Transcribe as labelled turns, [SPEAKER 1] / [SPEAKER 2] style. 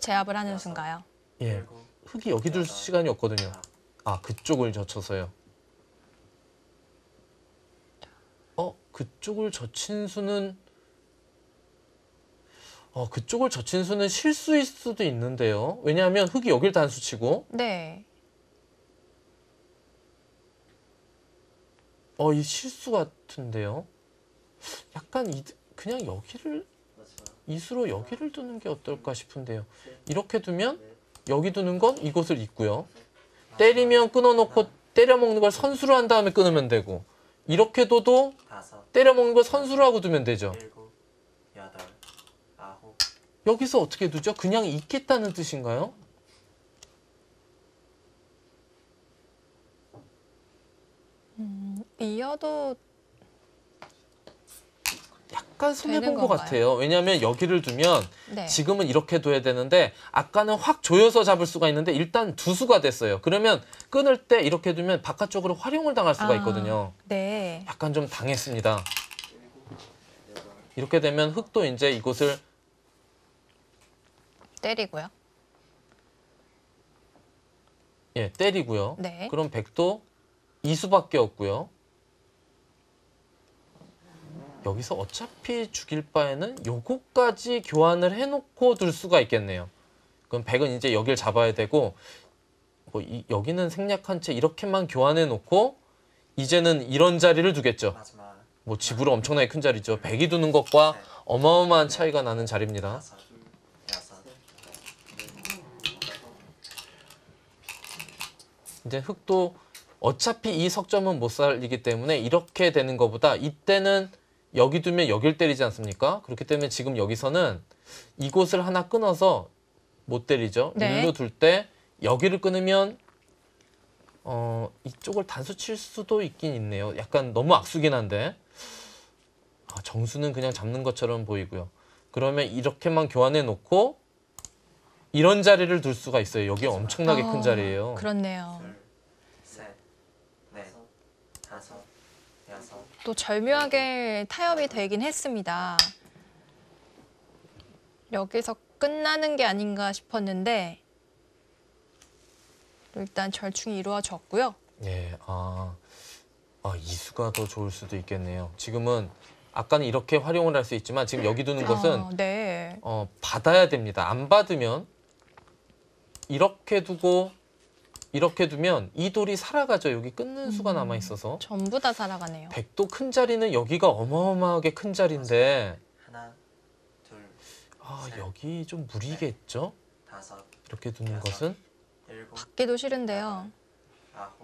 [SPEAKER 1] 제압을 하는 수인가요?
[SPEAKER 2] 예. 흙이 여기 둘 시간이 없거든요. 아, 그쪽을 젖혀서요. 어, 그쪽을 젖힌 수는 어, 그쪽을 젖힌 수는 실수일 수도 있는데요. 왜냐하면 흙이 여길 단수치고
[SPEAKER 1] 네.
[SPEAKER 2] 어, 이 실수 같은데요. 약간 이 그냥 여기를 이수로 여기를 두는 게 어떨까 싶은데요. 이렇게 두면 여기 두는 건 이곳을 잇고요. 때리면 끊어놓고 때려 먹는 걸 선수로 한 다음에 끊으면 되고 이렇게 둬도
[SPEAKER 3] 다섯,
[SPEAKER 2] 때려 먹는 걸 선수로 하고 두면 되죠. 여기서 어떻게 두죠? 그냥 있겠다는 뜻인가요?
[SPEAKER 1] 이어도
[SPEAKER 2] 약간 손해
[SPEAKER 1] 되는
[SPEAKER 2] 본 것? 같아요. 왜냐하면 여기를 두면
[SPEAKER 1] 네.
[SPEAKER 2] 지금은 이렇게 둬야 되는데 아까는 확 조여서 잡을 수가 있는데 일단 두 수가 됐어요. 그러면 끊을 때 이렇게 두면 바깥쪽으로 활용을 당할 수가
[SPEAKER 1] 아.
[SPEAKER 2] 있거든요.
[SPEAKER 1] 네.
[SPEAKER 2] 약간 좀 당했습니다. 이렇게 되면 흙도 이제 이곳을
[SPEAKER 1] 때리고요.
[SPEAKER 2] 예, 때리고요.
[SPEAKER 1] 네.
[SPEAKER 2] 그럼 백도 이수밖에 없고요. 여기서 어차피 죽일 바에는 요거까지 교환을 해놓고 둘 수가 있겠네요. 그럼 백은 이제 여길 잡아야 되고 뭐 이- 여기는 생략한 채 이렇게만 교환해 놓고 이제는 이런 자리를 두겠죠. 뭐 집으로 엄청나게 큰 자리죠. 백이 두는 것과 어마어마한 차이가 나는 자리입니다. 이제 흙도 어차피 이 석점은 못 살리기 때문에 이렇게 되는 것보다 이때는 여기 두면 여길 때리지 않습니까? 그렇기 때문에 지금 여기서는 이곳을 하나 끊어서 못 때리죠.
[SPEAKER 1] 네.
[SPEAKER 2] 일로 둘 때 여기를 끊으면 어 이쪽을 단수 칠 수도 있긴 있네요. 약간 너무 악수긴 한데 아, 정수는 그냥 잡는 것처럼 보이고요. 그러면 이렇게만 교환해 놓고 이런 자리를 둘 수가 있어요. 여기 엄청나게
[SPEAKER 1] 어,
[SPEAKER 2] 큰 자리예요.
[SPEAKER 1] 그렇네요.
[SPEAKER 3] 둘, 셋, 넷, 다섯,
[SPEAKER 1] 또 절묘하게 타협이 되긴 했습니다. 여기서 끝나는 게 아닌가 싶었는데 일단 절충이 이루어졌고요.
[SPEAKER 2] 예, 아, 아 이수가 더 좋을 수도 있겠네요. 지금은 아까는 이렇게 활용을 할 수 있지만 지금 여기 두는 것은
[SPEAKER 1] 아, 네.
[SPEAKER 2] 어, 받아야 됩니다. 안 받으면 이렇게 두고 이렇게 두면 이 돌이 살아가죠. 여기 끊는 수가 남아 있어서
[SPEAKER 1] 전부 다 살아가네요.
[SPEAKER 2] 백도 큰 자리는 여기가 어마어마하게 큰 자리인데
[SPEAKER 3] 하나, 둘,
[SPEAKER 2] 아 여기 좀 무리겠죠?
[SPEAKER 3] 다섯,
[SPEAKER 2] 이렇게 두는 것은
[SPEAKER 3] 일곱,
[SPEAKER 1] 받기도 싫은데요.
[SPEAKER 3] 아홉,